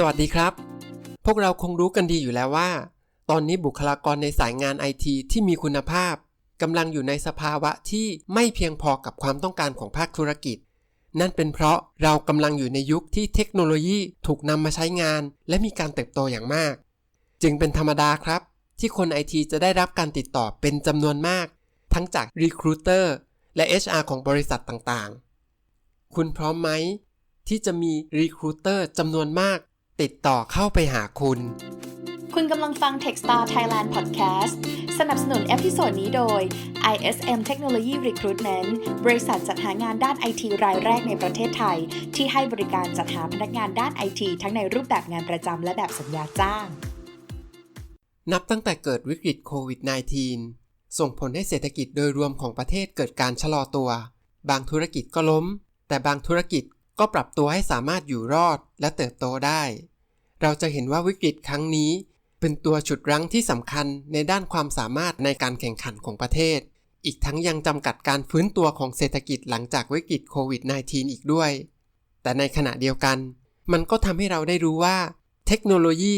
สวัสดีครับ พวกเราคงรู้กันดีอยู่แล้วว่า ตอนนี้บุคลากรในสายงานไอทีที่มีคุณภาพกำลังอยู่ในสภาวะที่ไม่เพียงพอกับความต้องการของภาคธุรกิจ นั่นเป็นเพราะเรากำลังอยู่ในยุคที่เทคโนโลยีถูกนำมาใช้งาน และมีการเติบโตอย่างมาก จึงเป็นธรรมดาครับ ที่คนไอทีจะได้รับการติดต่อเป็นจำนวนมาก ทั้งจาก Recruiter และ HR ของบริษัทต่างๆ คุณพร้อมไหมที่จะมี Recruiter จำนวนมาก ติดต่อเข้าไปหาคุณ คุณกำลังฟัง Techstar Thailand Podcast สนับสนุนเอพิโซดนี้โดย ISM Technology Recruitment บริษัทจัดหางานด้านไอทีรายแรกในประเทศไทย ที่ให้บริการจัดหาพนักงานด้านไอทีทั้งในรูปแบบงานประจำและแบบสัญญาจ้าง นับตั้งแต่เกิดวิกฤตโควิด -19 ส่งผลให้เศรษฐกิจโดยรวมของประเทศเกิดการชะลอตัว บางธุรกิจก็ล้ม แต่บางธุรกิจก็ปรับตัวให้สามารถอยู่รอดและเติบโตได้ เราจะเห็นว่าวิกฤตครั้งนี้ เป็นตัวฉุดรั้งที่สำคัญในด้านความสามารถในการแข่งขันของประเทศ อีกทั้งยังจำกัดการฟื้นตัวของเศรษฐกิจหลังจากวิกฤตโควิด -19 อีกด้วย แต่ในขณะเดียวกัน มันก็ทำให้เราได้รู้ว่า เทคโนโลยี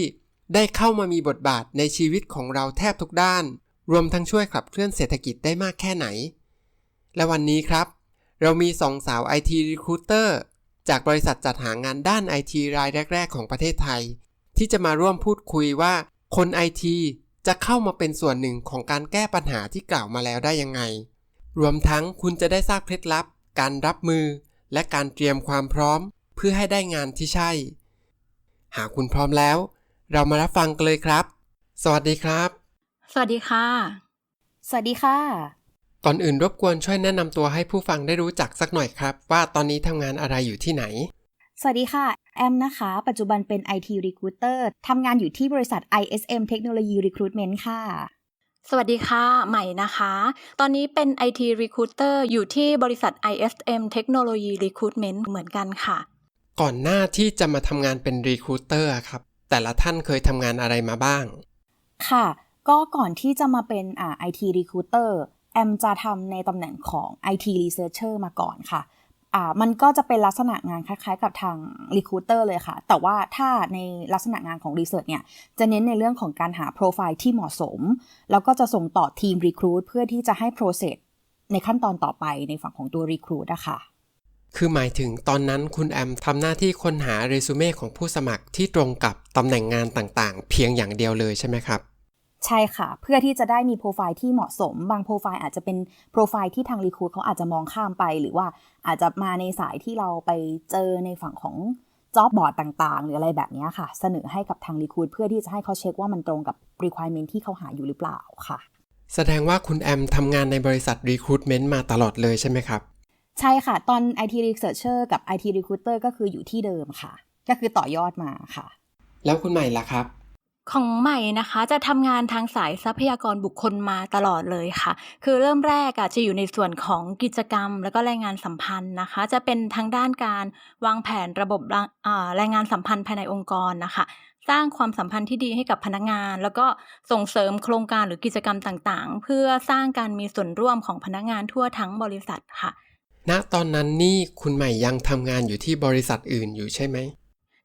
ได้เข้ามามีบทบาทในชีวิตของเราแทบทุกด้าน รวมทั้งช่วยขับเคลื่อนเศรษฐกิจได้มากแค่ไหน และวันนี้ครับ เรามีสองสาว IT Recruiter จากบริษัทจัดหางานด้าน IT รายแรก ๆ ของประเทศไทย ที่จะมาร่วมพูดคุยว่าคน IT จะเข้ามาเป็นส่วนหนึ่งของการแก้ปัญหาที่กล่าวมาแล้วได้ยังไง รวมทั้งคุณจะได้ทราบเคล็ดลับ การรับมือ และการเตรียมความพร้อม เพื่อให้ได้งานที่ใช่ หากคุณพร้อมแล้ว เรามารับฟังกันเลยครับ สวัสดีครับ สวัสดีค่ะ สวัสดีค่ะ ก่อนอื่นรบกวนช่วยแนะนำตัวให้ผู้ฟังได้รู้จักสักหน่อยครับ ว่าตอนนี้ทำงานอะไรอยู่ที่ไหน สวัสดีค่ะ แอมนะคะ ปัจจุบันเป็น IT Recruiter ทำงานอยู่ที่บริษัท ISM Technology Recruitment ค่ะ สวัสดีค่ะ ใหม่นะคะ ตอนนี้เป็น IT Recruiter อยู่ที่บริษัท ISM Technology Recruitment เหมือนกันค่ะ ก่อนหน้าที่จะมาทำงานเป็นรีคูเตอร์ครับ แต่ละท่านเคยทำงานอะไรมาบ้าง ค่ะ ก็ก่อนที่จะมาเป็นอ่า IT Recruiter แอมจะทำในตำแหน่งของ IT Researcher มาก่อนค่ะอ่ามันก็จะเป็นลักษณะงานคล้ายๆ กับทาง Recruiter เลยค่ะ แต่ว่าถ้าในลักษณะงานของ Research เนี่ย จะเน้นในเรื่องของการหาโปรไฟล์ที่เหมาะสม แล้วก็จะส่งต่อทีม Recruit เพื่อที่จะให้ process ในขั้นตอนต่อไปในฝั่งของตัว Recruit อะค่ะคือหมายถึงตอนนั้นคุณแอมทำหน้าที่ค้นหาเรซูเม่ของผู้สมัครที่ตรงกับตำแหน่งงานต่างๆ เพียงอย่างเดียวเลยใช่ไหมครับ ใช่ค่ะ เพื่อที่จะได้มีโปรไฟล์ที่เหมาะสม บางโปรไฟล์อาจจะเป็นโปรไฟล์ที่ทางรีคูดเขาอาจจะมองข้ามไป หรือว่าอาจจะมาในสายที่เราไปเจอในฝั่งของจ็อบบอร์ดต่างๆ หรืออะไรแบบนี้ค่ะ เสนอให้กับทางรีคูดเพื่อที่จะให้เขาเช็คว่ามันตรงกับ requirement ที่เขาหาอยู่หรือเปล่าค่ะ แสดงว่าคุณแอมทำงานในบริษัท Recruitment มาตลอดเลยใช่ไหมครับ ใช่ค่ะ ตอน IT Researcher กับ IT Recruiter ก็คืออยู่ที่เดิมค่ะ ก็คือต่อยอดมาค่ะ แล้วคุณใหม่ล่ะครับ ของใหม่นะคะจะทำงานทางสายทรัพยากรบุคคลมาตลอดเลยค่ะ คือเริ่มแรกอะจะอยู่ในส่วนของกิจกรรม แล้วก็แรงงานสัมพันธ์นะคะ จะเป็นทางด้านการวางแผนระบบแรงอ่าแรงงานสัมพันธ์ภายในองค์กรนะคะ สร้างความสัมพันธ์ที่ดีให้กับพนักงาน แล้วก็ส่งเสริมโครงการหรือกิจกรรมต่างๆ เพื่อสร้างการมีส่วนร่วมของพนักงานทั่วทั้งบริษัทค่ะณตอนนั้นนี่คุณใหม่ยังทำงานอยู่ที่บริษัทอื่นอยู่ใช่ไหม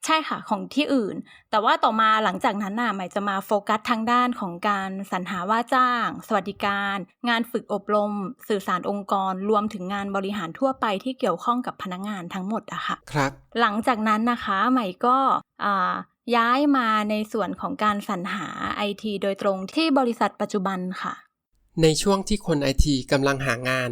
ใช่ค่ะ ของที่อื่น แต่ว่าต่อมาหลังจากนั้นน่ะใหม่จะมาโฟกัสทางด้านของการสรรหาว่าจ้าง สวัสดิการ งานฝึกอบรม สื่อสารองค์กร รวมถึงงานบริหารทั่วไปที่เกี่ยวข้องกับพนักงานทั้งหมดอะค่ะครับ หลังจากนั้นนะคะใหม่ก็อ่าย้ายมาในส่วนของการสรรหาไอทีโดยตรงที่บริษัทปัจจุบันค่ะ ในช่วงที่คนไอทีกำลังหางาน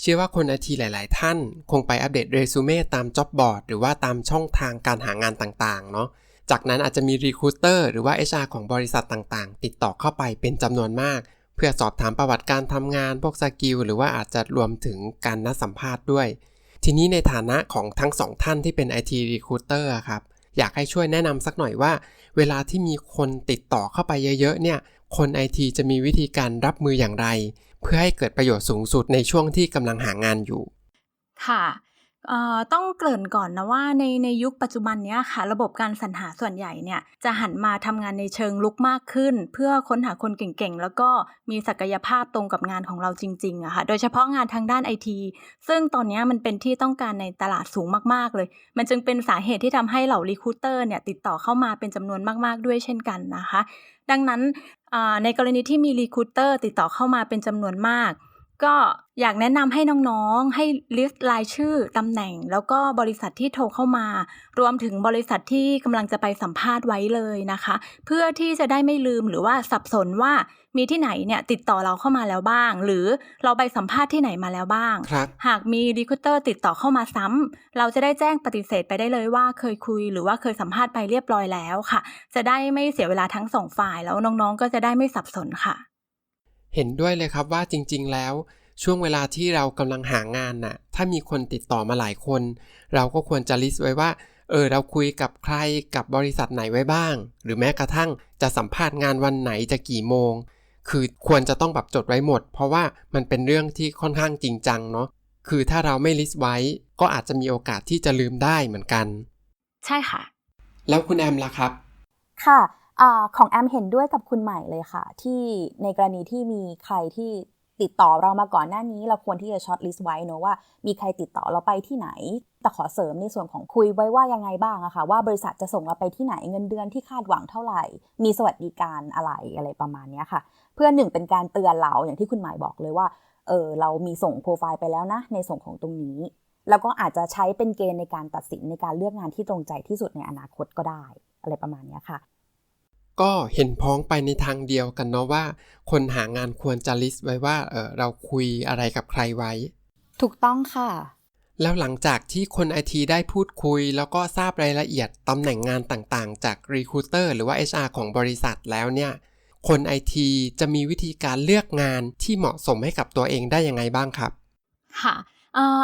เชื่อว่าคนไอทีหลาย ๆ ท่าน คงไปอัปเดตเรซูเม่ตามจ็อบบอร์ดหรือว่าตามช่องทางการหางานต่าง ๆ เนาะจากนั้นอาจจะมีรีคูเตอร์หรือว่า HR ของบริษัทต่าง ๆ ติดต่อเข้าไปเป็นจำนวนมาก เพื่อสอบถามประวัติการทำงานพวกสกิลหรือว่าอาจจะรวมถึงการนัดสัมภาษณ์ด้วย ทีนี้ในฐานะของทั้งสองท่านที่เป็น IT Recruiter อะครับอยากให้ช่วยแนะนำสักหน่อยว่า เวลาที่มีคนติดต่อเข้าไปเยอะ ๆ เนี่ยคน IT จะมีวิธีการรับมืออย่างไร เพื่อให้เกิดประโยชน์สูงสุดในช่วงที่กำลังหางานอยู่ ค่ะต้องเกริ่นก่อนนะว่าในในยุคปัจจุบันนี้ค่ะ ระบบการสรรหาส่วนใหญ่เนี่ยจะหันมาทำงานในเชิงลุกมากขึ้น เพื่อค้นหาคนเก่งๆ แล้วก็มีศักยภาพตรงกับงานของเราจริงๆอะค่ะโดยเฉพาะงานทางด้านไอทีซึ่งตอนนี้มันเป็นที่ต้องการในตลาดสูงมากๆเลย มันจึงเป็นสาเหตุที่ทำให้เหล่ารีคูเตอร์เนี่ยติดต่อเข้ามาเป็นจำนวนมากๆด้วยเช่นกันนะคะ ดังนั้นในกรณีที่มีรีคูเตอร์ติดต่อเข้ามาเป็นจำนวนมาก ก็อยากแนะนำให้น้องๆ ให้ลิสต์รายชื่อตำแหน่ง แล้วก็บริษัทที่โทรเข้ามา รวมถึงบริษัทที่กำลังจะไปสัมภาษณ์ไว้เลยนะคะ เพื่อที่จะได้ไม่ลืมหรือว่าสับสนว่า มีที่ไหนเนี่ยติดต่อเราเข้ามาแล้วบ้าง หรือเราไปสัมภาษณ์ที่ไหนมาแล้วบ้างครับหากมีรีคูเตอร์ติดต่อเข้ามาซ้ำเราจะได้แจ้งปฏิเสธไปได้เลยว่าเคยคุย หรือว่าเคยสัมภาษณ์ไปเรียบร้อยแล้วค่ะ จะได้ไม่เสียเวลาทั้งสองฝ่ายแล้วน้องๆ ก็จะได้ไม่สับสนค่ะ เห็นด้วยเลยครับว่าจริง ๆ แล้วช่วงเวลาที่เรากำลังหางานน่ะ ถ้ามีคนติดต่อมาหลายคน เราก็ควรจะลิสต์ไว้ว่า เออ เราคุยกับใครกับบริษัทไหนไว้บ้าง หรือแม้กระทั่งจะสัมภาษณ์งานวันไหนจะกี่โมง คือควรจะต้องแบบจดไว้หมด เพราะว่ามันเป็นเรื่องที่ค่อนข้างจริงจังเนาะคือถ้าเราไม่ลิสต์ไว้ ก็อาจจะมีโอกาสที่จะลืมได้เหมือนกัน ใช่ค่ะ แล้วคุณแอมล่ะครับ ค่ะอาของแอมเห็นด้วยกับคุณใหม่เลยค่ะ ที่ในกรณีที่มีใครที่ ติดต่อเรามาก่อนหน้านี้ เราควรที่จะช็อตลิสต์ไว้เนอะว่า มีใครติดต่อเราไปที่ไหน แต่ขอเสริมในส่วนของคุยไว้ว่ายังไงบ้างอะค่ะว่าบริษัทจะส่งเราไปที่ไหนเงินเดือนที่คาดหวังเท่าไหร่ มีสวัสดิการอะไรอะไรประมาณนี้ค่ะ เพื่อหนึ่งเป็นการเตือนเราอย่างที่คุณหมายบอกเลยว่าเออเรามีส่งโปรไฟล์ไปแล้วนะ ในส่วนของตรงนี้ แล้วก็อาจจะใช้เป็นเกณฑ์ในการตัดสินในการเลือกงานที่ตรงใจที่สุดในอนาคตก็ได้ อะไรประมาณนี้ค่ะ ก็เห็นพ้องไปในทางเดียวกันเนาะว่า คนหางานควรจะลิสต์ไว้ว่าเออเราคุยอะไรกับใครไว้ ถูกต้องค่ะ แล้วหลังจากที่คนไอทีได้พูดคุย แล้วก็ทราบรายละเอียดตำแหน่งงานต่างๆ จาก Recruiter หรือว่า HR ของบริษัทแล้วเนี่ย คนไอทีจะมีวิธีการเลือกงานที่เหมาะสมให้กับตัวเองได้ยังไงบ้างครับ ค่ะเ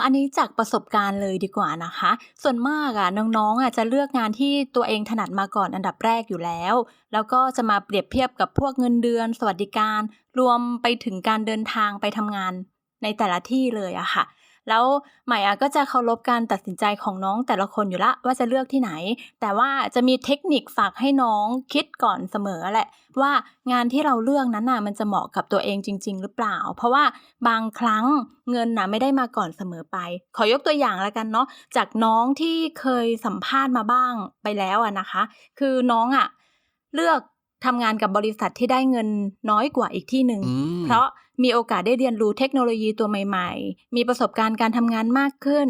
อันนี้จากประสบการณ์เลยดีกว่านะคะ ส่วนมากอะน้องๆอะจะเลือกงานที่ตัวเองถนัดมาก่อนอันดับแรกอยู่แล้ว แล้วก็จะมาเปรียบเทียบกับพวกเงินเดือน สวัสดิการ รวมไปถึงการเดินทางไปทำงานในแต่ละที่เลยอะค่ะ แล้วใหม่อะก็จะเคารพการตัดสินใจของน้องแต่ละคนอยู่ละว่าจะเลือกที่ไหน แต่ว่าจะมีเทคนิคฝากให้น้องคิดก่อนเสมอแหละ ว่างานที่เราเลือกนั้นน่ะมันจะเหมาะกับตัวเองจริง ๆ หรือเปล่า เพราะว่าบางครั้งเงินน่ะไม่ได้มาก่อนเสมอไป ขอยกตัวอย่างแล้วกันเนาะจากน้องที่เคยสัมภาษณ์มาบ้างไปแล้วอะนะคะ คือน้องอะเลือกทำงานกับบริษัทที่ได้เงินน้อยกว่าอีกที่หนึ่งอืมเพราะ มีโอกาสได้เรียนรู้เทคโนโลยีตัวใหม่ ๆ มีประสบการณ์การทำงานมากขึ้น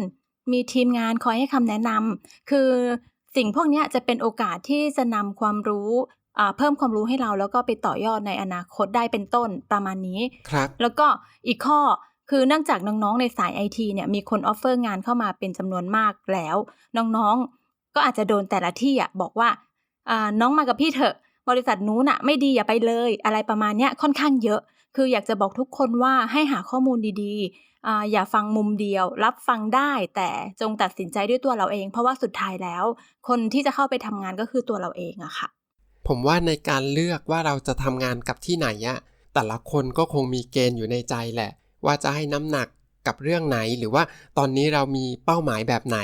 มีทีมงานคอยให้คำแนะนำคือสิ่งพวกเนี้ยจะเป็นโอกาสที่จะนำความรู้อ่าเพิ่มความรู้ให้เราแล้วก็ไปต่อยอดในอนาคตได้เป็นต้นประมาณนี้ครับ แล้วก็อีกข้อคือเนื่องจากน้องๆในสายไอทีเนี่ยมีคนออฟเฟอร์งานเข้ามาเป็นจำนวนมากแล้ว น้องๆก็อาจจะโดนแต่ละที่อะบอกว่าอ่าน้องมากับพี่เถอะ บริษัทนู้นอะไม่ดีอย่าไปเลย อะไรประมาณเนี้ยค่อนข้างเยอะ คืออยากจะบอกทุกคนว่าให้หาข้อมูลดีๆออย่าฟังมุมเดียว รับฟังได้แต่จงตัดสินใจด้วยตัวเราเอง เพราะว่าสุดท้ายแล้ว คนที่จะเข้าไปทำงานก็คือตัวเราเองอะค่ะ ผมว่าในการเลือกว่าเราจะทำงานกับที่ไหนอะแต่ละคนก็คงมีเกณฑ์อยู่ในใจแหละ ว่าจะให้น้ำหนักกับเรื่องไหนหรือว่าตอนนี้เรามีเป้าหมายแบบไหน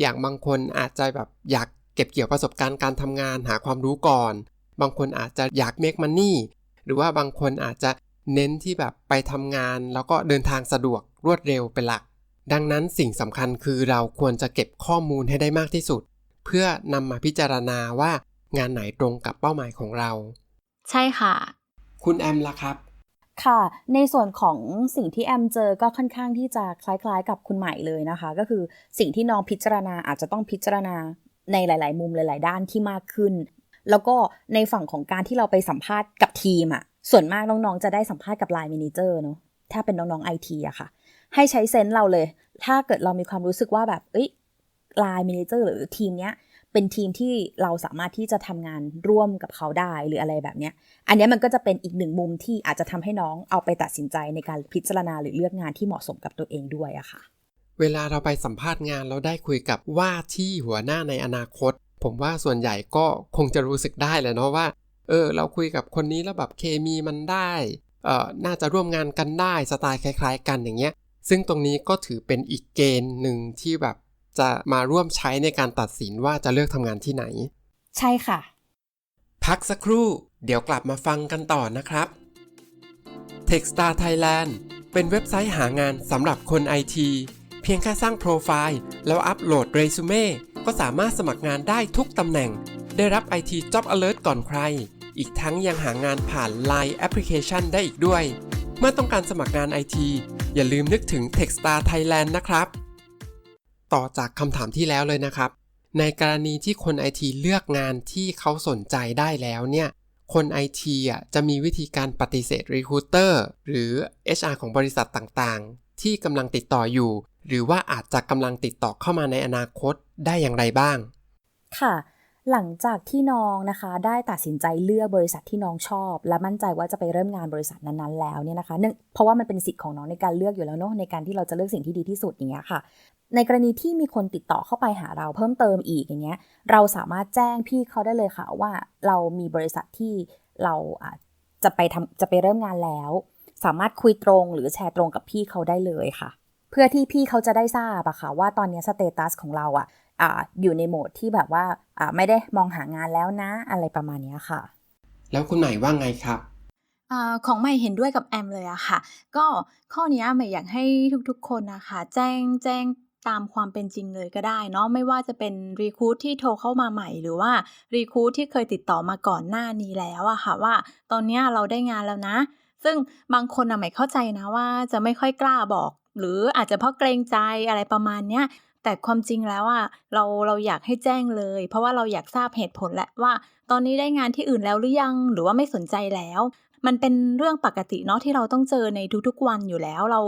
อย่างบางคนอาจจะแบบอยากเก็บเกี่ยวประสบการณ์การทำงานหาความรู้ก่อน บางคนอาจจะอยากเมคมันนี่หรือว่าบางคนอาจจะ เน้นที่แบบไปทำงาน แล้วก็เดินทางสะดวกรวดเร็วเป็นหลัก ดังนั้นสิ่งสำคัญคือเราควรจะเก็บข้อมูลให้ได้มากที่สุด เพื่อนำมาพิจารณาว่างานไหนตรงกับเป้าหมายของเรา ใช่ค่ะ คุณแอมล่ะครับ ค่ะ ในส่วนของสิ่งที่แอมเจอก็ค่อนข้างที่จะคล้ายๆ กับคุณใหม่เลยนะคะ ก็คือสิ่งที่น้องพิจารณาอาจจะต้องพิจารณาในหลาย ๆ มุมหลาย ๆ ด้านที่มากขึ้น แล้วก็ในฝั่งของการที่เราไปสัมภาษณ์กับทีมอะ ส่วนมากน้องๆจะได้สัมภาษณ์กับไลน์ม n นเจอร์เนาะถ้าเป็นน้องๆไอทีอะค่ะ ให้ใช้เซนส์เราเลย ถ้าเกิดเรามีความรู้สึกว่าแบบเอ้ยไลน์ม n นเจอร์หรือทีมเนี้ยเป็นทีมที่เราสามารถที่จะทำงานร่วมกับเขาได้หรืออะไรแบบเนี้ย อันนี้มันก็จะเป็นอีกหนึ่งมุมที่อาจจะทำให้น้องเอาไปตัดสินใจในการพิจารณาหรือเลือกงานที่เหมาะสมกับตัวเองด้วยอะค่ะ เวลาเราไปสัมภาษณ์งานแล้วได้คุยกับว่าที่หัวหน้าในอนาคต ผมว่าส่วนใหญ่ก็คงจะรู้สึกได้แหละเนาะว่า เออเราคุยกับคนนี้แล้วแบบเคมีมันได้เอ่อน่าจะร่วมงานกันได้สไตล์คล้าย ๆ กันอย่างเงี้ย ซึ่งตรงนี้ก็ถือเป็นอีกเกณฑ์หนึ่งที่แบบจะมาร่วมใช้ในการตัดสินว่าจะเลือกทำงานที่ไหน ใช่ค่ะ พักสักครู่ เดี๋ยวกลับมาฟังกันต่อนะครับ Techstar Thailand เป็นเว็บไซต์หางานสำหรับคนไอทีเพียงแค่สร้างโปรไฟล์ แล้วอัปโหลดเรซูเม่ก็สามารถสมัครงานได้ทุกตำแหน่ง ได้รับ IT Job Alert ก่อนใคร อีกทั้งยังหางานผ่าน Line Application ได้อีกด้วย เมื่อต้องการสมัครงานไอทีอย่าลืมนึกถึง Techstar Thailand นะครับ ต่อจากคำถามที่แล้วเลยนะครับ ในกรณีที่คนไอทีเลือกงานที่เขาสนใจได้แล้วเนี่ยคนไอทีอะจะมีวิธีการปฏิเสธ Recruiter หรือ HR ของบริษัทต่างๆ ที่กำลังติดต่ออยู่ หรือว่าอาจจะกำลังติดต่อเข้ามาในอนาคตได้อย่างไรบ้าง ค่ะ หลังจากที่น้องนะคะได้ตัดสินใจเลือกบริษัทที่น้องชอบ และมั่นใจว่าจะไปเริ่มงานบริษัทนั้นๆแล้วเนี่ยนะคะเนื่องเพราะว่ามันเป็นสิทธิ์ของน้องในการเลือกอยู่แล้วเนาะในการที่เราจะเลือกสิ่งที่ดีที่สุดอย่างเงี้ยค่ะ ในกรณีที่มีคนติดต่อเข้าไปหาเราเพิ่มเติมอีกอย่างเงี้ยเราสามารถแจ้งพี่เขาได้เลยค่ะว่าเรามีบริษัทที่เราจะไปทำจะไปเริ่มงานแล้ว สามารถคุยตรงหรือแชร์ตรงกับพี่เขาได้เลยค่ะ เพื่อที่พี่เขาจะได้ทราบอะค่ะว่าตอนนี้สเตตัสของเราอะ อ่าอยู่ในโหมดที่แบบว่าอ่าไม่ได้มองหางานแล้วนะอะไรประมาณเนี้ยค่ะ แล้วคุณใหม่ว่าไงครับอาของใหม่เห็นด้วยกับแอมเลยอะค่ะ ก็ข้อเนี้ยใหม่อยากให้ทุกๆคนนะคะ แจ้งแจ้งตามความเป็นจริงเลยก็ได้เนาะไม่ว่าจะเป็นรีคูดที่โทรเข้ามาใหม่หรือว่ารีคูดที่เคยติดต่อมาก่อนหน้านี้แล้วอะค่ะว่า ตอนเนี้ยเราได้งานแล้วนะ ซึ่งบางคนอะใหม่เข้าใจนะว่าจะไม่ค่อยกล้าบอก หรืออาจจะเพราะเกรงใจอะไรประมาณเนี้ย แต่ความจริงแล้วอะเราเราอยากให้แจ้งเลย เพราะว่าเราอยากทราบเหตุผลแหละว่า ตอนนี้ได้งานที่อื่นแล้วหรือยัง หรือว่าไม่สนใจแล้ว มันเป็นเรื่องปกติเนาะที่เราต้องเจอในทุกๆวันอยู่แล้ว เรา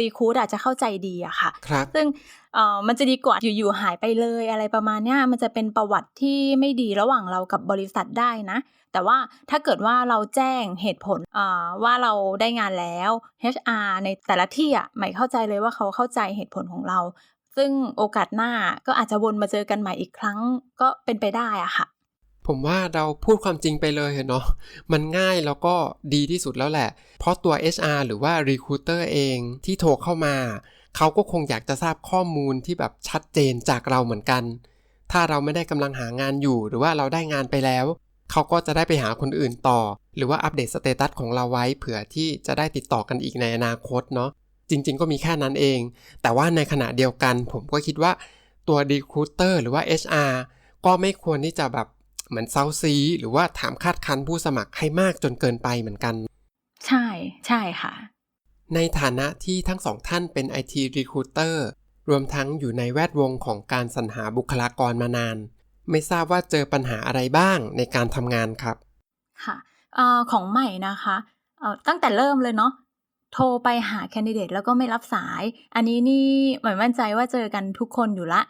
รีคูดอาจจะเข้าใจดีอะค่ะครับซึ่งเอ่อมันจะดีกว่าอยู่ๆหายไปเลยอะไรประมาณเนี้ยมันจะเป็นประวัติที่ไม่ดีระหว่างเรากับบริษัทได้นะ แต่ว่าถ้าเกิดว่าเราแจ้งเหตุผลอ่าว่าเราได้งานแล้ว HR ในแต่ละที่อะใหม่เข้าใจเลยว่าเขาเข้าใจเหตุผลของเรา ซึ่งโอกาสหน้าก็อาจจะวนมาเจอกันใหม่อีกครั้ง ก็เป็นไปได้อะค่ะ ผมว่าเราพูดความจริงไปเลยเนาะมันง่ายแล้วก็ดีที่สุดแล้วแหละ เพราะตัว HR หรือว่า Recruiter เองที่โทรเข้ามา เขาก็คงอยากจะทราบข้อมูลที่แบบชัดเจนจากเราเหมือนกัน ถ้าเราไม่ได้กำลังหางานอยู่หรือว่าเราได้งานไปแล้วเขาก็จะได้ไปหาคนอื่นต่อ หรือว่าอัปเดตสเตตัสของเราไว้เผื่อที่จะได้ติดต่อกันอีกในอนาคตเนาะ จริง ๆ ก็มีแค่นั้นเอง แต่ว่าในขณะเดียวกัน ผมก็คิดว่าตัว Recruiter หรือว่า HR ก็ไม่ควรที่จะแบบเหมือนเซาซี หรือว่าถามคาดคันผู้สมัครให้มากจนเกินไปเหมือนกัน ใช่ใช่ค่ะ ในฐานะที่ทั้งสองท่านเป็น IT Recruiter รวมทั้งอยู่ในแวดวงของการสรรหาบุคลากรมานาน ไม่ทราบว่าเจอปัญหาอะไรบ้างในการทำงานครับ ค่ะเอ่อของใหม่นะคะเอ่อตั้งแต่เริ่มเลยเนาะ โทรไปหาแคนดิเดตแล้วก็ไม่รับสาย อันนี้นี่ใหม่มั่นใจว่าเจอกันทุกคนอยู่ละ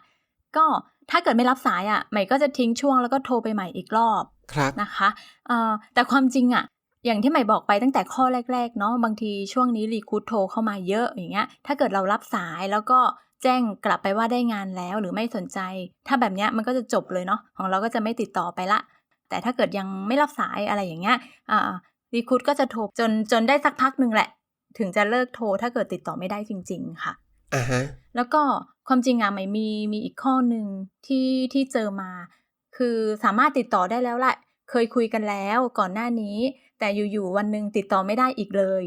ก็ถ้าเกิดไม่รับสายอะ่ะใหม่ก็จะทิ้งช่วงแล้วก็โทรไปใหม่อีกรอบครับนะคะเอ่อแต่ความจริงอะ่ะ อย่างที่ใหม่บอกไปตั้งแต่ข้อแรก ๆ เนาะบางทีช่วงนี้รีคูดโทรเข้ามาเยอะอย่างเงี้ย ถ้าเกิดเรารับสายแล้วก็แจ้งกลับไปว่าได้งานแล้วหรือไม่สนใจ ถ้าแบบเนี้ยมันก็จะจบเลยเนาะของเราก็จะไม่ติดต่อไปละ แต่ถ้าเกิดยังไม่รับสายอะไรอย่างเงี้ยอ่ารีคูดก็จะโทรจนจนได้สักพักหนึ่งแหละ ถึงจะเลิกโทรถ้าเกิดติดต่อไม่ได้จริง ๆ ค่ะอ่าฮะแล้วก็ความจริงอะไม่มีมีอีกข้อหนึ่งที่ที่เจอมา คือสามารถติดต่อได้แล้วแหละเคยคุยกันแล้วก่อนหน้านี้ แต่อยู่ๆวันหนึ่งติดต่อไม่ได้อีกเลย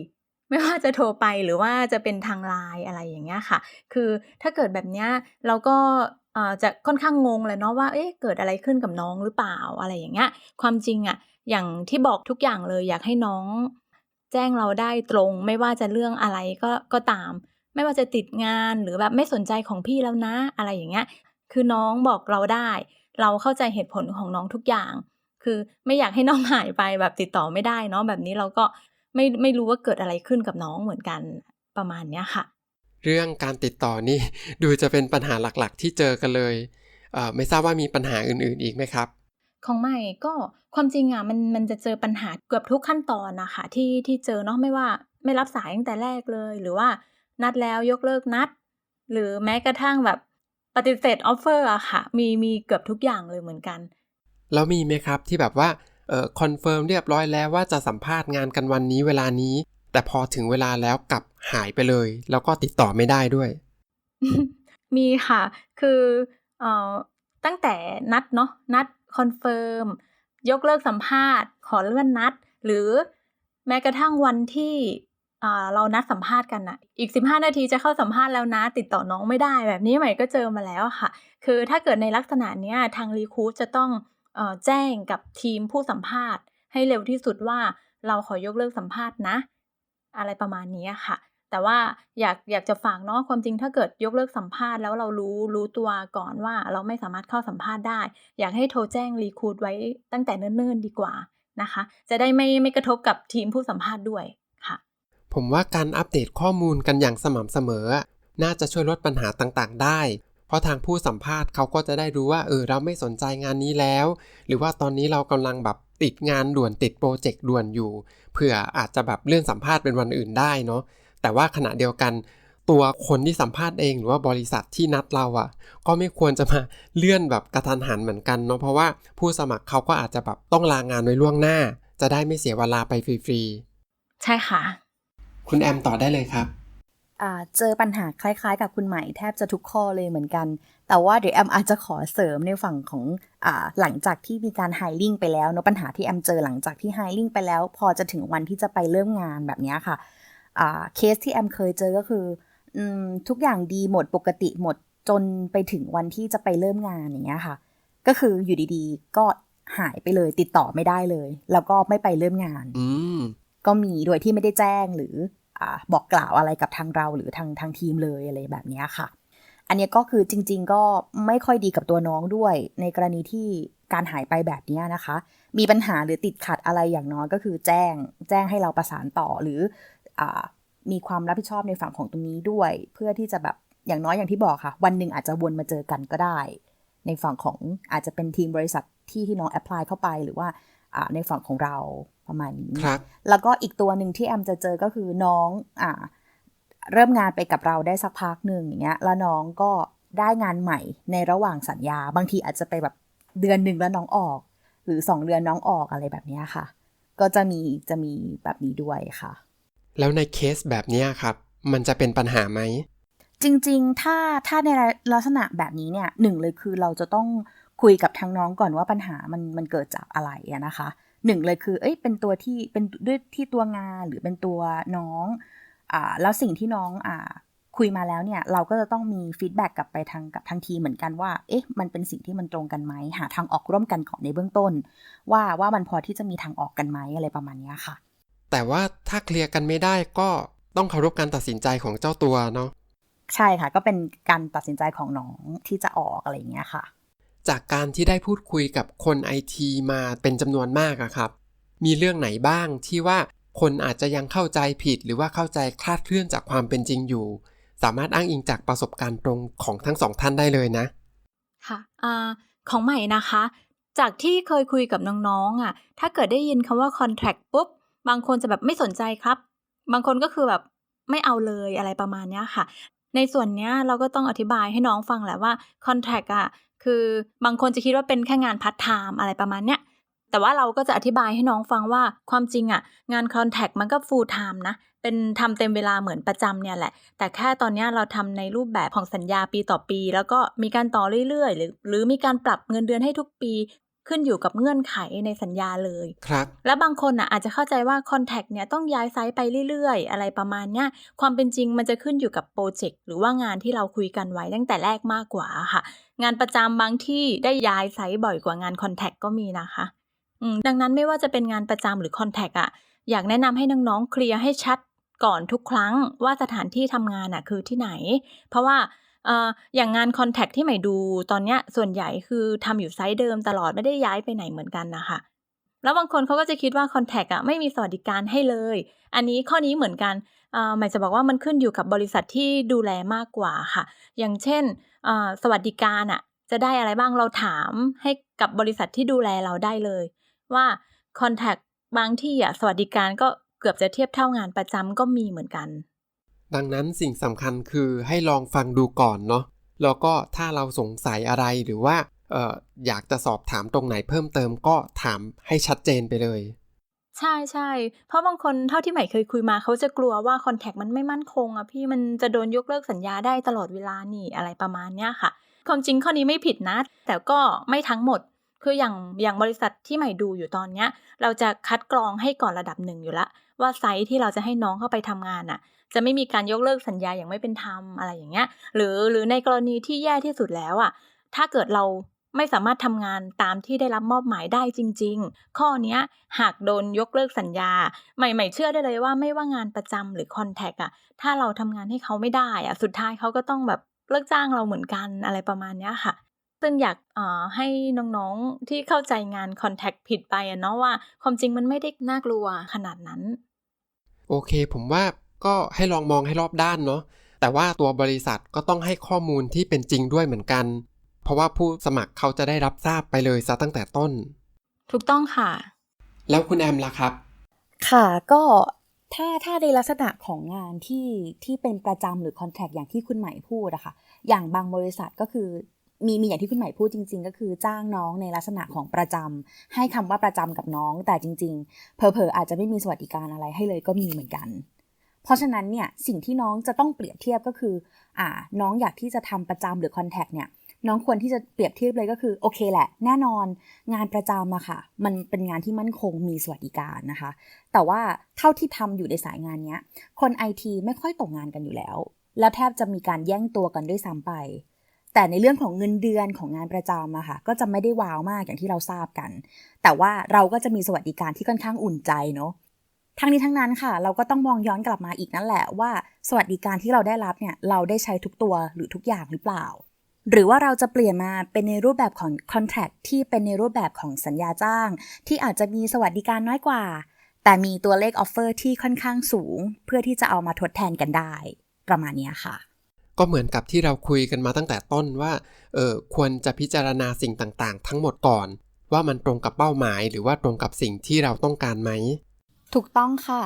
ไม่ว่าจะโทรไปหรือว่าจะเป็นทางไลน์อะไรอย่างเงี้ยค่ะ คือถ้าเกิดแบบเนี้ยเราก็เอ่อจะค่อนข้างงงเลยเนาะว่าเอ๊ะเกิดอะไรขึ้นกับน้องหรือเปล่าอะไรอย่างเงี้ย ความจริงอะอย่างที่บอกทุกอย่างเลยอยากให้น้อง แจ้งเราได้ตรง ไม่ว่าจะเรื่องอะไรก็ก็ตาม ไม่ว่าจะติดงานหรือแบบไม่สนใจของพี่แล้วนะอะไรอย่างเงี้ย คือน้องบอกเราได้ เราเข้าใจเหตุผลของน้องทุกอย่าง คือไม่อยากให้น้องหายไปแบบติดต่อไม่ได้เนาะแบบนี้เราก็ไม่ไม่รู้ว่าเกิดอะไรขึ้นกับน้องเหมือนกันประมาณเนี้ยค่ะ เรื่องการติดต่อนี่ดูจะเป็นปัญหาหลักๆ ที่เจอกันเลยเออไม่ทราบว่ามีปัญหาอื่นๆอีกไหมครับ ของใหม่ก็ความจริงอะมันมันจะเจอปัญหาเกือบทุกขั้นตอนนะคะที่ที่เจอเนาะไม่ว่าไม่รับสายตั้งแต่แรกเลย หรือว่านัดแล้วยกเลิกนัด หรือแม้กระทั่งแบบปฏิเสธออฟเฟอร์อะค่ะ มีมีเกือบทุกอย่างเลยเหมือนกัน แล้วมีไหมครับที่แบบว่าเอ่อคอนเฟิร์มเรียบร้อยแล้วว่าจะสัมภาษณ์งานกันวันนี้เวลานี้ แต่พอถึงเวลาแล้วกลับหายไปเลย แล้วก็ติดต่อไม่ได้ด้วย มีค่ะ คือเอ่อตั้งแต่นัดเนาะนัด คอนเฟิร์มยกเลิกสัมภาษณ์ ขอเลื่อนนัด หรือแม้กระทั่งวันที่เรานัดสัมภาษณ์กันอะอีก 15 นาทีจะเข้าสัมภาษณ์แล้วนะ ติดต่อน้องไม่ได้แบบนี้ใหม่ก็เจอมาแล้วค่ะ คือถ้าเกิดในลักษณะนี้ทางรีคูจะต้องอแจ้งกับทีมผู้สัมภาษณ์ ให้เร็วที่สุดว่าเราขอยกเลิกสัมภาษณ์นะ อะไรประมาณนี้ค่ะ แต่ว่าอยากอยากจะฝากเนาะความจริงถ้าเกิดยกเลิกสัมภาษณ์แล้วเรารู้รู้ตัวก่อนว่าเราไม่สามารถเข้าสัมภาษณ์ได้ อยากให้โทรแจ้งรีคูดไว้ตั้งแต่เนิ่นๆดีกว่านะคะ จะได้ไม่ไม่กระทบกับทีมผู้สัมภาษณ์ด้วยค่ะ ผมว่าการอัปเดตข้อมูลกันอย่างสม่ำเสมอ น่าจะช่วยลดปัญหาต่างๆ ได้ เพราะทางผู้สัมภาษณ์เขาก็จะได้รู้ว่าเออเราไม่สนใจงานนี้แล้ว หรือว่าตอนนี้เรากำลังแบบติดงานด่วนติดโปรเจกต์ด่วนอยู่เผื่ออาจจะแบบเลื่อนสัมภาษณ์เป็นวันอื่นได้เนาะ แต่ว่าขณะเดียวกันตัวคนที่สัมภาษณ์เองหรือว่าบริษัทที่นัดเราอะ่ะ ก็ไม่ควรจะมาเลื่อนแบบกระทันหันเหมือนกันเนาะเพราะว่าผู้สมัครเขาก็อาจจะแบบต้องลางานไว้ล่วงหน้า จะได้ไม่เสียเวลาไปฟรีใช่ค่ะๆคุณแอมต่อได้เลยครับอ่าเจอปัญหาคล้ายๆ กับคุณใหม่แทบจะทุกข้อเลยเหมือนกัน แต่ว่าเดี๋ยวแอมอาจจะขอเสริมในฝั่งของอ่าหลังจากที่มีการไฮลิ่งไปแล้วเนาะปัญหาที่แอมเจอหลังจากที่ไฮลิ่งไปแล้ว พอจะถึงวันที่จะไปเริ่มงานแบบเนี้ยค่ะอ่า เคสที่แอมเคยเจอก็คืออืมทุกอย่างดีหมดปกติหมดจนไปถึงวันที่จะไปเริ่มงานอย่างเงี้ยค่ะ ก็คืออยู่ดีๆ ก็หายไปเลยติดต่อไม่ได้เลย แล้วก็ไม่ไปเริ่มงานอืมก็มีโดยที่ไม่ได้แจ้งหรืออาบอกกล่าวอะไรกับทางเราหรือทางทางทีมเลยอะไรแบบเนี้ยค่ะ อันเนี้ยก็คือจริง ๆ ก็ไม่ค่อยดีกับตัวน้องด้วย ในกรณีที่การหายไปแบบเนี้ยนะคะ มีปัญหาหรือติดขัดอะไรอย่างน้อยก็คือแจ้ง แจ้งให้เราประสานต่อหรืออา มีความรับผิดชอบในฝั่งของตรงนี้ด้วย เพื่อที่จะแบบอย่างน้อยอย่างที่บอกค่ะ วันหนึ่งอาจจะวนมาเจอกันก็ได้ ในฝั่งของอาจจะเป็นทีมบริษัทที่ที่น้องแอพพลายเข้าไปหรือว่าอ่าในฝั่งของเราประมาณนี้ครับแล้วก็อีกตัวหนึ่งที่แอมจะเจอก็คือน้องอ่าเริ่มงานไปกับเราได้สักพักหนึ่งอย่างเงี้ย แล้วน้องก็ได้งานใหม่ในระหว่างสัญญา บางทีอาจจะไปแบบเดือนหนึ่งแล้วน้องออก หรือสองเดือนน้องออกอะไรแบบเนี้ยค่ะ ก็จะมีจะมีแบบนี้ด้วยค่ะ แล้วในเคสแบบนี้ครับ มันจะเป็นปัญหาไหม จริงๆ ถ้าถ้าในลักษณะแบบนี้เนี่ยหนึ่งเลยคือเราจะต้องคุยกับทางน้องก่อนว่าปัญหามันมันเกิดจากอะไรนะคะหนึ่งเลยคือเอ้ยเป็นตัวที่เป็นด้วยที่ตัวงานหรือเป็นตัวน้องอ่าแล้วสิ่งที่น้องอ่าคุยมาแล้วเนี่ยเราก็จะต้องมีฟีดแบ็กกลับไปทางกับทางทีเหมือนกันว่า เอ๊ะ มันเป็นสิ่งที่มันตรงกันไหม หาทางออกร่วมกันก่อนในเบื้องต้น ว่าว่ามันพอที่จะมีทางออกกันไหมอะไรประมาณนี้ค่ะ แต่ว่าถ้าเคลียร์กันไม่ได้ก็ต้องเคารพการตัดสินใจของเจ้าตัวเนาะใช่ค่ะ ก็เป็นการตัดสินใจของน้องที่จะออกอะไรอย่างเงี้ยค่ะ จากการที่ได้พูดคุยกับคนไอทีมาเป็นจำนวนมากอะครับ มีเรื่องไหนบ้างที่ว่าคนอาจจะยังเข้าใจผิด หรือว่าเข้าใจคลาดเคลื่อนจากความเป็นจริงอยู่ สามารถอ้างอิงจากประสบการณ์ตรงของทั้งสองท่านได้เลยนะ ค่ะอ่าของใหม่นะคะ จากที่เคยคุยกับน้องๆอะ ถ้าเกิดได้ยินคำว่า contract ปุ๊บ บางคนจะแบบไม่สนใจครับ บางคนก็คือแบบไม่เอาเลยอะไรประมาณเนี้ยค่ะ ในส่วนเนี้ยเราก็ต้องอธิบายให้น้องฟังแหละว่า contract อะคือบางคนจะคิดว่าเป็นแค่งานพาร์ทไทม์อะไรประมาณเนี้ยแต่ว่าเราก็จะอธิบายให้น้องฟังว่าความจริงอะงาน contract มันก็ full time นะ เป็นทำเต็มเวลาเหมือนประจำเนี่ยแหละ แต่แค่ตอนนี้เราทำในรูปแบบของสัญญาปีต่อปี แล้วก็มีการต่อเรื่อยๆ หรือ หรือมีการปรับเงินเดือนให้ทุกปี ขึ้นอยู่กับเงื่อนไขในสัญญาเลย ครับ และบางคนอะอาจจะเข้าใจว่าคอนแทคเนี่ยต้องย้ายไซต์ไปเรื่อยๆ อะไรประมาณเนี้ย ความเป็นจริงมันจะขึ้นอยู่กับโปรเจกต์หรือว่างานที่เราคุยกันไว้ตั้งแต่แรกมากกว่าค่ะ งานประจำบางที่ได้ย้ายไซต์บ่อยกว่างานคอนแทคก็มีนะคะอืมดังนั้นไม่ว่าจะเป็นงานประจำหรือคอนแทคอะอยากแนะนำให้น้องๆเคลียร์ให้ชัดก่อนทุกครั้งว่าสถานที่ทำงานอะคือที่ไหน เพราะว่าเอย่างงานคอนแทคที่ใหม่ดูตอนเนี้ยส่วนใหญ่คือทำอยู่ไซต์เดิมตลอดไม่ได้ย้ายไปไหนเหมือนกันนะคะแล้วบางคนเขาก็จะคิดว่าคอนแทคอะไม่มีสวัสดิการให้เลย อันนี้ข้อนี้เหมือนกันหมายจะบอกว่ามันขึ้นอยู่กับบริษัทที่ดูแลมากกว่าค่ะ อย่างเช่นสวัสดิการอะจะได้อะไรบ้างเราถามให้กับบริษัทที่ดูแลเราได้เลย ว่าคอนแทคบางที่อะสวัสดิการก็เกือบจะเทียบเท่างานประจำก็มีเหมือนกัน ดังนั้นสิ่งสำคัญคือให้ลองฟังดูก่อนเนาะแล้วก็ถ้าเราสงสัยอะไรหรือว่าอออยากจะสอบถามตรงไหนเพิ่มเติมก็ถามให้ชัดเจนไปเลย ใช่ใช่เพราะบางคนเท่าที่ใหม่เคยคุยมาเขาจะกลัวว่าคอนแทคมันไม่มั่นคงอะพี่มันจะโดนยกเลิกสัญญาได้ตลอดเวลานี่อะไรประมาณเนี้ยค่ะความจริงข้อนี้ไม่ผิดนะ แต่ก็ไม่ทั้งหมด คืออย่างอย่างบริษัทที่ใหม่ดูอยู่ตอนเนี้ย เราจะคัดกรองให้ก่อนระดับหนึ่งอยู่ละว่าไซต์ที่เราจะให้น้องเข้าไปทำงานอะจะไม่มีการยกเลิกสัญญาอย่างไม่เป็นธรรมอะไรอย่างเงี้ย หรือหรือในกรณีที่แย่ที่สุดแล้วอะถ้าเกิดเราไม่สามารถทำงานตามที่ได้รับมอบหมายได้จริง ๆ ข้อเนี้ยหากโดนยกเลิกสัญญา ใหม่ใหม่เชื่อได้เลยว่าไม่ว่างานประจำหรือคอนแทคอะถ้าเราทำงานให้เขาไม่ได้อะสุดท้ายเขาก็ต้องแบบเลิกจ้างเราเหมือนกันอะไรประมาณเนี้ยค่ะ ซึ่งอยากเอ่อให้น้องๆที่เข้าใจงานคอนแทคผิดไปอะเนาะว่าความจริงมันไม่ได้น่ากลัวขนาดนั้น โอเค ผมว่าก็ให้ลองมองให้รอบด้านเนาะแต่ว่าตัวบริษัทก็ต้องให้ข้อมูลที่เป็นจริงด้วยเหมือนกัน เพราะว่าผู้สมัครเขาจะได้รับทราบไปเลยซะตั้งแต่ต้น ถูกต้องค่ะ แล้วคุณแอมล่ะครับ ค่ะก็ถ้าถ้าในลักษณะของงานที่ที่เป็นประจำหรือคอนแทคอย่างที่คุณใหม่พูดอะค่ะอย่างบางบริษัทก็คือ มีมีอย่างที่คุณใหม่พูดจริง ๆ ก็คือจ้างน้องในลักษณะของประจำให้คำว่าประจำกับน้อง แต่จริง ๆ เพอเพอๆอาจจะไม่มีสวัสดิการอะไรให้เลยก็มีเหมือนกัน เพราะฉะนั้นเนี่ยสิ่งที่น้องจะต้องเปรียบเทียบก็คืออ่าน้องอยากที่จะทำประจำหรือคอนแทคเนี่ยน้องควรที่จะเปรียบเทียบเลยก็คือโอเคแหละ แน่นอนงานประจำอะค่ะ มันเป็นงานที่มั่นคงมีสวัสดิการนะคะ แต่ว่าเท่าที่ทำอยู่ในสายงานเนี้ยคนไอทีไม่ค่อยตกงานกันอยู่แล้ว แล้วแทบจะมีการแย่งตัวกันด้วยซ้ำไป แต่ในเรื่องของเงินเดือนของงานประจำอะค่ะ ก็จะไม่ได้ว้าวมากอย่างที่เราทราบกัน แต่ว่าเราก็จะมีสวัสดิการที่ค่อนข้างอุ่นใจเนาะทั้งนี้ทั้งนั้นค่ะ เราก็ต้องมองย้อนกลับมาอีกนั่นแหละว่า สวัสดิการที่เราได้รับเนี่ยเราได้ใช้ทุกตัวหรือทุกอย่างหรือเปล่า หรือว่าเราจะเปลี่ยนมาเป็นในรูปแบบของ contract ที่เป็นในรูปแบบของสัญญาจ้าง ที่อาจจะมีสวัสดิการน้อยกว่า แต่มีตัวเลขออฟเฟอร์ที่ค่อนข้างสูง เพื่อที่จะเอามาทดแทนกันได้ ประมาณนี้ค่ะ ก็เหมือนกับที่เราคุยกันมาตั้งแต่ต้นว่าเออควรจะพิจารณาสิ่งต่างๆ ทั้งหมดก่อน ว่ามันตรงกับเป้าหมาย หรือว่าตรงกับสิ่งที่เราต้องการไหม ถูกต้องค่ะ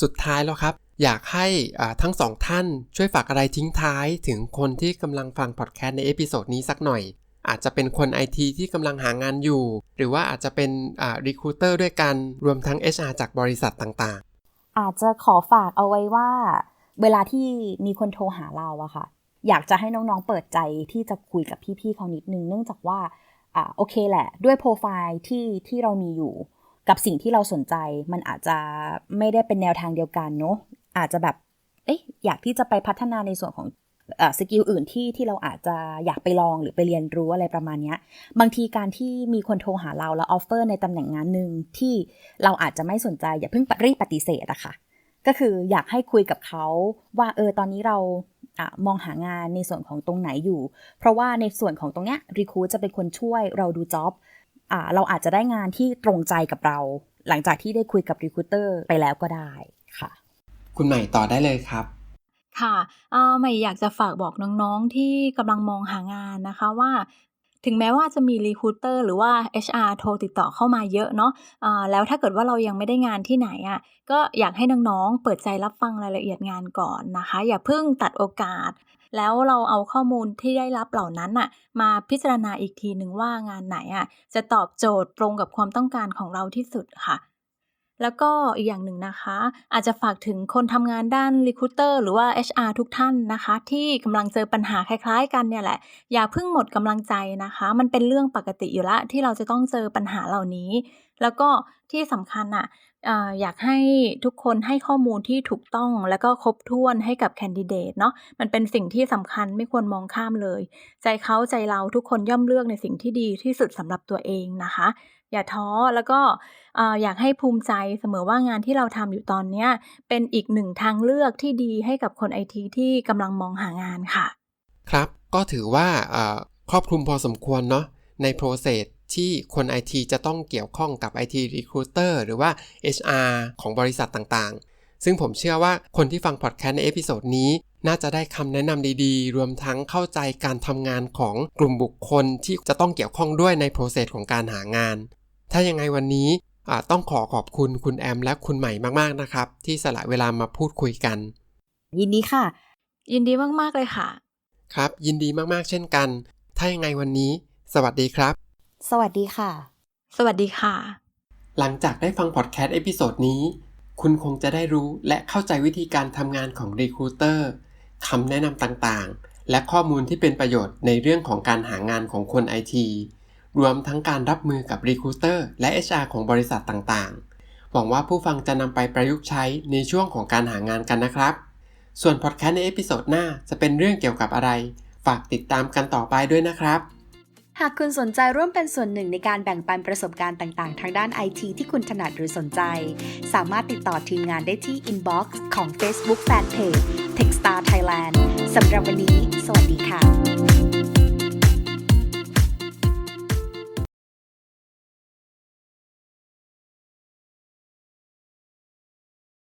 สุดท้ายแล้วครับ อยากให้อ่าทั้งสองท่านช่วยฝากอะไรทิ้งท้ายถึงคนที่กำลังฟังพอดแคสต์ในเอพิโซดนี้สักหน่อยอาจจะเป็นคนไอทีที่กำลังหางานอยู่ หรือว่าอาจจะเป็นอ่ารีคูเตอร์ด้วยกัน รวมทั้ง HR จากบริษัทต่างๆ อาจจะขอฝากเอาไว้ว่า เวลาที่มีคนโทรหาเราอะค่ะ อยากจะให้น้องๆเปิดใจที่จะคุยกับพี่ๆเขานิดนึง เนื่องจากว่าอ่าโอเคแหละ ด้วยโปรไฟล์ที่ที่เรามีอยู่ กับสิ่งที่เราสนใจ มันอาจจะไม่ได้เป็นแนวทางเดียวกันเนาะอาจจะแบบเอ๊ะอยากที่จะไปพัฒนาในส่วนของสกิลอื่นที่ที่เราอาจจะอยากไปลองหรือไปเรียนรู้อะไรประมาณนี้บางทีการที่มีคนโทรหาเราแล้วออฟเฟอร์ในตำแหน่งงานหนึ่งที่เราอาจจะไม่สนใจอย่าเพิ่งรีบปฏิเสธอะค่ะ ก็คืออยากให้คุยกับเขาว่าเออตอนนี้เราอะมองหางานในส่วนของตรงไหนอยู่ เพราะว่าในส่วนของตรงเนี้ยรีคูจะเป็นคนช่วยเราดูจ็อบอ่าเราอาจจะได้งานที่ตรงใจกับเรา หลังจากที่ได้คุยกับรีคูเตอร์ไปแล้วก็ได้ค่ะๆคุณใหม่ต่อได้เลยครับค่ะเอ่อใหม่อยากจะฝากบอกน้องๆที่กำลังมองหางานนะคะว่า ถึงแม้ว่าจะมีรีคูเตอร์หรือว่า HR โทรติดต่อเข้ามาเยอะเนาะะแล้วถ้าเกิดว่าเรายังไม่ได้งานที่ไหนอะ่ะก็อยากให้น้องๆเปิดใจรับฟังรายละเอียดงานก่อนนะคะ อย่าเพิ่งตัดโอกาส แล้วเราเอาข้อมูลที่ได้รับเหล่านั้นน่ะมาพิจารณาอีกทีหนึ่งว่างานไหนอะจะตอบโจทย์ตรงกับความต้องการของเราที่สุดค่ะ แล้วก็อีกอย่างหนึ่งนะคะ อาจจะฝากถึงคนทำงานด้าน Recruiter หรือว่า HR ทุกท่านนะคะ ที่กำลังเจอปัญหาคล้ายๆ กันเนี่ยแหละ อย่าเพิ่งหมดกำลังใจนะคะ มันเป็นเรื่องปกติอยู่แล้วที่เราจะต้องเจอปัญหาเหล่านี้ แล้วก็ที่สำคัญอะ อยากให้ทุกคนให้ข้อมูลที่ถูกต้องแล้วก็ครบถ้วนให้กับแคนดิเดตเนาะมันเป็นสิ่งที่สำคัญไม่ควรมองข้ามเลย ใจเขาใจเราทุกคนย่อมเลือกในสิ่งที่ดีที่สุดสำหรับตัวเองนะคะ อย่าท้อแล้วก็เอ่อยากให้ภูมิใจเสมอว่างานที่เราทำอยู่ตอนเนี้ยเป็นอีกหนึ่งทางเลือกที่ดีให้กับคนไอทีที่กำลังมองหางานค่ะ ครับก็ถือว่าครอบคลุมพอสมควรเนาะในโปรเซส ที่คน IT จะต้องเกี่ยวข้องกับ IT Recruiter หรือว่า HR ของบริษัทต่างๆ ซึ่งผมเชื่อว่าคนที่ฟังพอดแคสต์ในเอพิโซดนี้ น่าจะได้คำแนะนำดีๆ รวมทั้งเข้าใจการทำงานของกลุ่มบุคคลที่จะต้องเกี่ยวข้องด้วยในโปรเซสของการหางาน ถ้ายังไงวันนี้อ่าต้องขอขอบคุณคุณแอมและคุณใหม่มากๆนะครับ ที่สละเวลามาพูดคุยกัน ยินดีค่ะ ยินดีมากๆเลยค่ะ ครับ ยินดีมากๆเช่นกัน ถ้ายังไงวันนี้ สวัสดีครับ สวัสดีค่ะ สวัสดีค่ะ หลังจากได้ฟังพอดแคสต์เอพิโซดนี้ คุณคงจะได้รู้และเข้าใจวิธีการทำงานของ Recruiter คำแนะนำต่างๆ และข้อมูลที่เป็นประโยชน์ในเรื่องของการหางานของคนไอทีรวมทั้งการรับมือกับ Recruiter และ HR ของบริษัทต่างๆ หวังว่าผู้ฟังจะนำไปประยุกต์ใช้ในช่วงของการหางานกันนะครับ ส่วนพอดแคสต์ในเอพิโซดหน้าจะเป็นเรื่องเกี่ยวกับอะไร ฝากติดตามกันต่อไปด้วยนะครับ หากคุณสนใจร่วมเป็นส่วนหนึ่งในการแบ่งปันประสบการณ์ต่าง ๆ ทางด้านไอทีที่คุณถนัดหรือสนใจ สามารถติดต่อทีมงานได้ที่ inbox ของ Facebook Fanpage Techstar Thailand สำหรับวันนี้ สวัสดีค่ะ